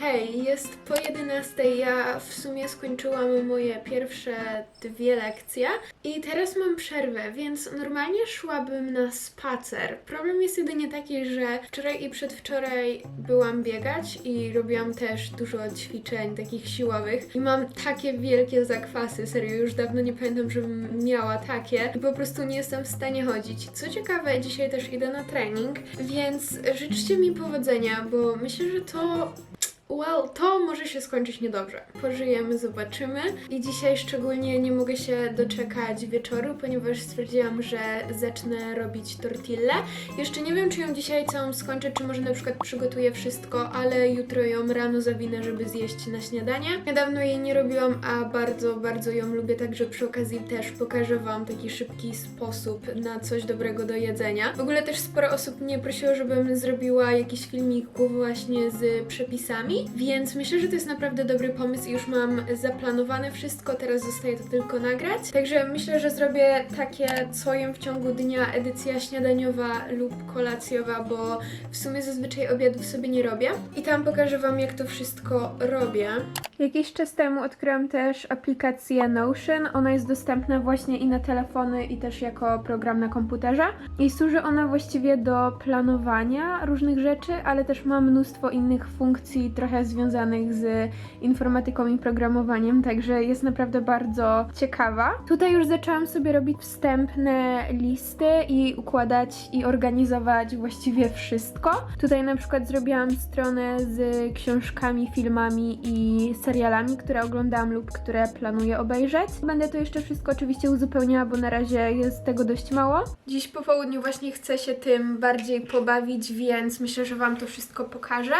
Hej, jest po 11. Ja w sumie skończyłam moje pierwsze dwie lekcje i teraz mam przerwę, więc normalnie szłabym na spacer. Problem jest jedynie taki, że wczoraj i przedwczoraj byłam biegać i robiłam też dużo ćwiczeń takich siłowych i mam takie wielkie zakwasy, serio, już dawno nie pamiętam, żebym miała takie i po prostu nie jestem w stanie chodzić. Co ciekawe, dzisiaj też idę na trening, więc życzcie mi powodzenia, bo myślę, że to Well, to może się skończyć niedobrze. Pożyjemy, zobaczymy. I dzisiaj szczególnie nie mogę się doczekać wieczoru, ponieważ stwierdziłam, że zacznę robić tortillę. Jeszcze nie wiem, czy ją dzisiaj całą skończę, czy może na przykład przygotuję wszystko, ale jutro ją rano zawinę, żeby zjeść na śniadanie. Niedawno jej nie robiłam, a bardzo, bardzo ją lubię, także przy okazji też pokażę Wam taki szybki sposób na coś dobrego do jedzenia. W ogóle też sporo osób mnie prosiło, żebym zrobiła jakiś filmiku właśnie z przepisami, więc myślę, że to jest naprawdę dobry pomysł i już mam zaplanowane wszystko, teraz zostaje to tylko nagrać. Także myślę, że zrobię takie co jem w ciągu dnia, edycja śniadaniowa lub kolacjowa, bo w sumie zazwyczaj obiadów sobie nie robię. I tam pokażę Wam, jak to wszystko robię. Jakiś czas temu odkryłam też aplikację Notion. Ona jest dostępna właśnie i na telefony, i też jako program na komputerze. I służy ona właściwie do planowania różnych rzeczy, ale też ma mnóstwo innych funkcji, trochę związanych z informatyką i programowaniem, także jest naprawdę bardzo ciekawa. Tutaj już zaczęłam sobie robić wstępne listy i układać i organizować właściwie wszystko. Tutaj na przykład zrobiłam stronę z książkami, filmami i serialami, które oglądam lub które planuję obejrzeć. Będę to jeszcze wszystko oczywiście uzupełniała, bo na razie jest tego dość mało. Dziś po południu właśnie chcę się tym bardziej pobawić, więc myślę, że Wam to wszystko pokażę.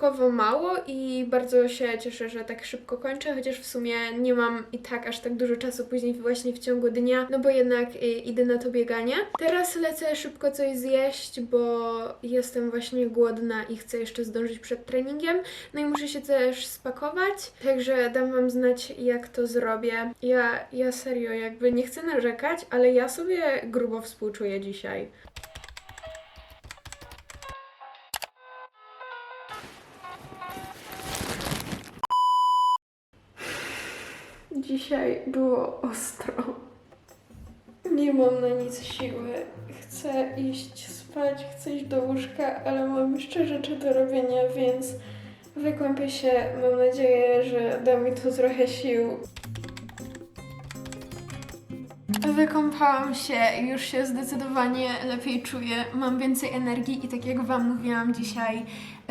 Wyjątkowo mało i bardzo się cieszę, że tak szybko kończę, chociaż w sumie nie mam i tak aż tak dużo czasu później właśnie w ciągu dnia, no bo jednak y, idę na to bieganie. Teraz lecę szybko coś zjeść, bo jestem właśnie głodna i chcę jeszcze zdążyć przed treningiem. No i muszę się też spakować, także dam wam znać jak to zrobię. Ja, ja serio jakby nie chcę narzekać, ale ja sobie grubo współczuję dzisiaj. Dzisiaj było ostro. Nie mam na nic siły. Chcę iść spać, chcę iść do łóżka, ale mam jeszcze rzeczy do robienia, więc wykąpię się. Mam nadzieję, że da mi to trochę sił. Wykąpałam się, już się zdecydowanie lepiej czuję, mam więcej energii i tak jak Wam mówiłam dzisiaj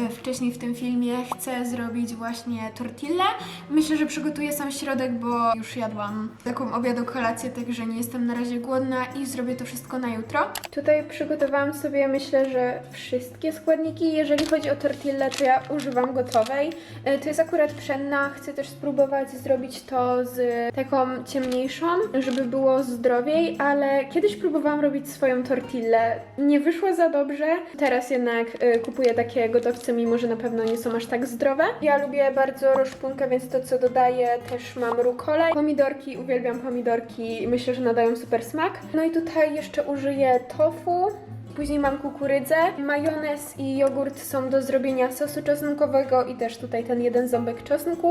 wcześniej w tym filmie, chcę zrobić właśnie tortillę. Myślę, że przygotuję sam środek, bo już jadłam taką obiadu kolację, także nie jestem na razie głodna i zrobię to wszystko na jutro. Tutaj przygotowałam sobie myślę, że wszystkie składniki. Jeżeli chodzi o tortillę, to ja używam gotowej. E, To jest akurat pszenna, chcę też spróbować zrobić to z taką ciemniejszą, żeby było zdrowiej, ale kiedyś próbowałam robić swoją tortillę. Nie wyszło za dobrze. Teraz jednak y, kupuję takie gotowce, mimo że na pewno nie są aż tak zdrowe. Ja lubię bardzo roszpunkę, więc to co dodaję też mam rukolę. Pomidorki, uwielbiam pomidorki, myślę, że nadają super smak. No i tutaj jeszcze użyję tofu. Później mam kukurydzę, majonez i jogurt są do zrobienia sosu czosnkowego i też tutaj ten jeden ząbek czosnku.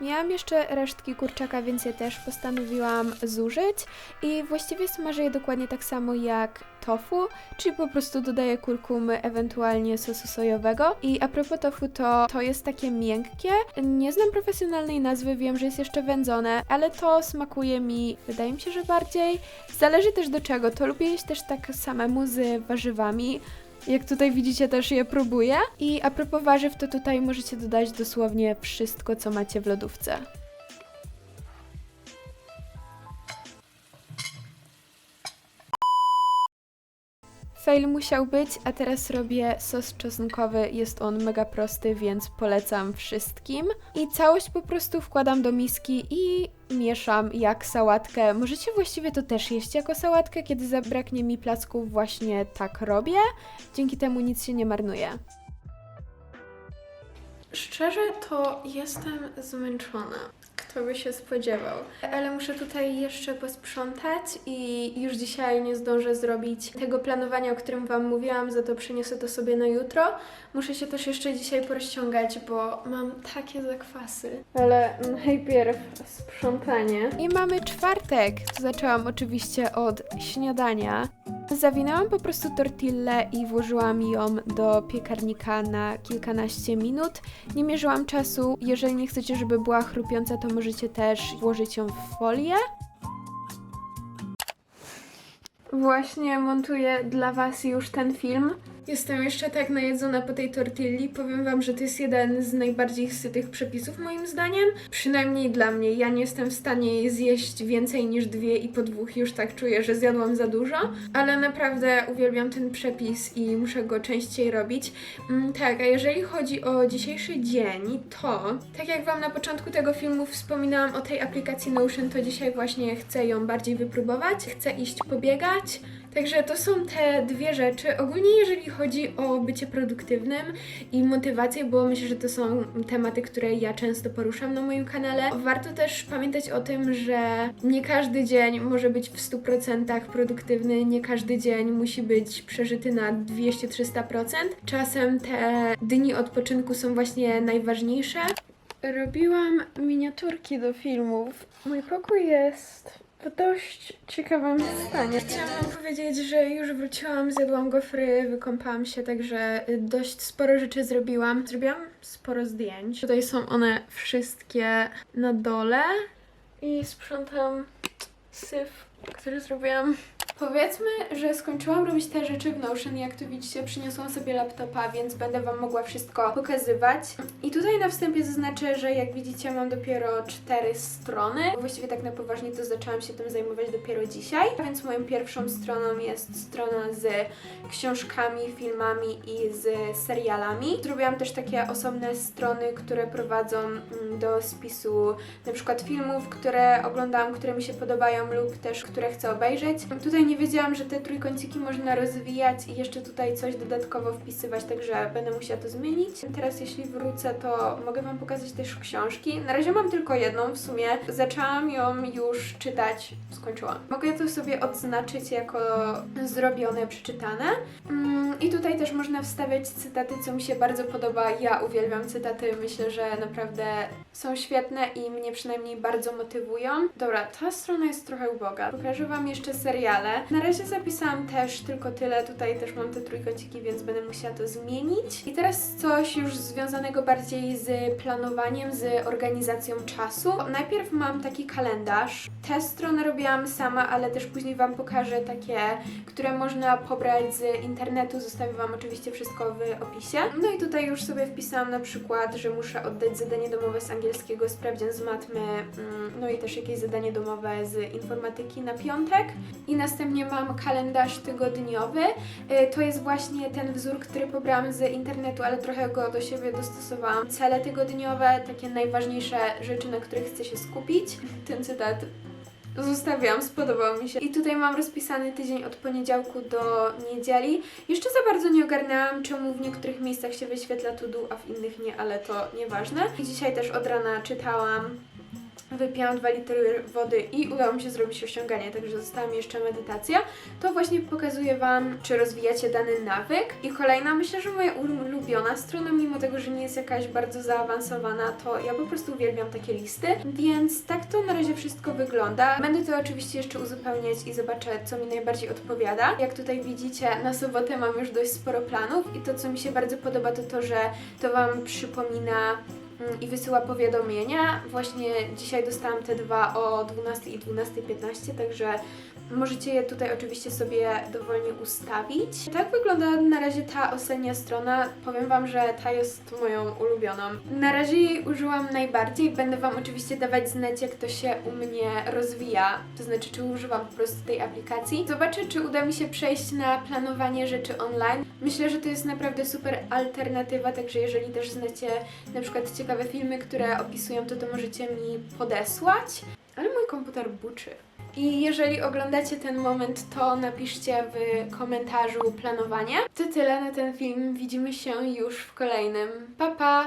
Miałam jeszcze resztki kurczaka, więc je też postanowiłam zużyć i właściwie smażę je dokładnie tak samo jak tofu, czyli po prostu dodaję kurkumy, ewentualnie sosu sojowego. I a propos tofu, to to jest takie miękkie. Nie znam profesjonalnej nazwy, wiem, że jest jeszcze wędzone, ale to smakuje mi, wydaje mi się, że bardziej. Zależy też do czego. To lubię jeść też tak samemu z warzywami. Jak tutaj widzicie, też je próbuję. I a propos warzyw, to tutaj możecie dodać dosłownie wszystko, co macie w lodówce. Fail musiał być, a teraz robię sos czosnkowy. Jest on mega prosty, więc polecam wszystkim. I całość po prostu wkładam do miski i mieszam jak sałatkę. Możecie właściwie to też jeść jako sałatkę, kiedy zabraknie mi placków, właśnie tak robię. Dzięki temu nic się nie marnuje. Szczerze to jestem zmęczona. Kto by się spodziewał. Ale muszę tutaj jeszcze posprzątać i już dzisiaj nie zdążę zrobić tego planowania, o którym Wam mówiłam, za to przeniosę to sobie na jutro. Muszę się też jeszcze dzisiaj porozciągać, bo mam takie zakwasy. Ale najpierw sprzątanie. I mamy czwartek. Zaczęłam oczywiście od śniadania. Zawinęłam po prostu tortillę i włożyłam ją do piekarnika na kilkanaście minut. Nie mierzyłam czasu. Jeżeli nie chcecie, żeby była chrupiąca, to możecie też włożyć ją w folię. Właśnie montuję dla Was już ten film. Jestem jeszcze tak najedzona po tej tortilli. Powiem Wam, że to jest jeden z najbardziej sytych przepisów moim zdaniem. Przynajmniej dla mnie. Ja nie jestem w stanie jej zjeść więcej niż dwie i po dwóch już tak czuję, że zjadłam za dużo. Ale naprawdę uwielbiam ten przepis i muszę go częściej robić. Mm, tak, a jeżeli chodzi o dzisiejszy dzień, to tak jak Wam na początku tego filmu wspominałam o tej aplikacji Notion, to dzisiaj właśnie chcę ją bardziej wypróbować. Chcę iść pobiegać. Także to są te dwie rzeczy. Ogólnie jeżeli chodzi o bycie produktywnym i motywację, bo myślę, że to są tematy, które ja często poruszam na moim kanale. Warto też pamiętać o tym, że nie każdy dzień może być w 100% produktywny, nie każdy dzień musi być przeżyty na 200-300%. Czasem te dni odpoczynku są właśnie najważniejsze. Robiłam miniaturki do filmów. Mój pokój jest w dość ciekawym stanie. Chciałam wam powiedzieć, że już wróciłam, zjadłam gofry, wykąpałam się, także y, dość sporo rzeczy zrobiłam. Zrobiłam sporo zdjęć. Tutaj są one wszystkie na dole i sprzątam syf, który zrobiłam. Powiedzmy, że skończyłam robić te rzeczy w Notion. Jak tu widzicie, przyniosłam sobie laptopa, więc będę Wam mogła wszystko pokazywać. I tutaj na wstępie zaznaczę, że jak widzicie, mam dopiero cztery strony. Właściwie tak na poważnie to zaczęłam się tym zajmować dopiero dzisiaj. Więc moją pierwszą stroną jest strona z książkami, filmami i z serialami. Zrobiłam też takie osobne strony, które prowadzą mm, do spisu na przykład filmów, które oglądałam, które mi się podobają lub też które chcę obejrzeć. Tutaj nie wiedziałam, że te trójkąciki można rozwijać i jeszcze tutaj coś dodatkowo wpisywać, także będę musiała to zmienić. Teraz jeśli wrócę, to mogę Wam pokazać też książki. Na razie mam tylko jedną w sumie. Zaczęłam ją już czytać, skończyłam. Mogę to sobie odznaczyć jako zrobione, przeczytane. Mm, I tutaj też można wstawiać cytaty, co mi się bardzo podoba. Ja uwielbiam cytaty, myślę, że naprawdę są świetne i mnie przynajmniej bardzo motywują. Dobra, ta strona jest trochę uboga. Pokażę Wam jeszcze seriale. Na razie zapisałam też tylko tyle. Tutaj też mam te trójkąciki, więc będę musiała to zmienić. I teraz coś już związanego bardziej z planowaniem, z organizacją czasu. Najpierw mam taki kalendarz. Tę stronę robiłam sama, ale też później Wam pokażę takie, które można pobrać z internetu. Zostawię Wam oczywiście wszystko w opisie. No i tutaj już sobie wpisałam na przykład, że muszę oddać zadanie domowe z angielskiego, sprawdzian z matmy, mm, no i też jakieś zadanie domowe z informatyki na piątek. I następnie mam kalendarz tygodniowy. Y, To jest właśnie ten wzór, który pobrałam z internetu, ale trochę go do siebie dostosowałam. Cele tygodniowe, takie najważniejsze rzeczy, na których chcę się skupić. Ten cytat Zostawiam, spodobał mi się. I tutaj mam rozpisany tydzień od poniedziałku do niedzieli. Jeszcze za bardzo nie ogarnęłam, czemu w niektórych miejscach się wyświetla to do, a w innych nie, ale to nieważne. I dzisiaj też od rana czytałam. Wypiłam 2 litry wody i udało mi się zrobić rozciąganie, także została mi jeszcze medytacja. To właśnie pokazuje Wam, czy rozwijacie dany nawyk. I kolejna, myślę, że moja ulubiona strona, mimo tego, że nie jest jakaś bardzo zaawansowana, to ja po prostu uwielbiam takie listy. Więc tak to na razie wszystko wygląda. Będę to oczywiście jeszcze uzupełniać i zobaczę, co mi najbardziej odpowiada. Jak tutaj widzicie, na sobotę mam już dość sporo planów i to, co mi się bardzo podoba, to to, że to Wam przypomina i wysyła powiadomienia. Właśnie dzisiaj dostałam te dwa o 12 i 12.15, także Możecie je tutaj oczywiście sobie dowolnie ustawić. Tak wygląda na razie ta ostatnia strona. Powiem Wam, że ta jest moją ulubioną. Na razie jej użyłam najbardziej. Będę Wam oczywiście dawać znać, jak to się u mnie rozwija. To znaczy, czy używam po prostu tej aplikacji. Zobaczę, czy uda mi się przejść na planowanie rzeczy online. Myślę, że to jest naprawdę super alternatywa, także jeżeli też znacie na przykład ciekawe filmy, które opisują to, to możecie mi podesłać. Ale mój komputer buczy. I jeżeli oglądacie ten moment, to napiszcie w komentarzu planowanie. To tyle na ten film. Widzimy się już w kolejnym. Pa pa!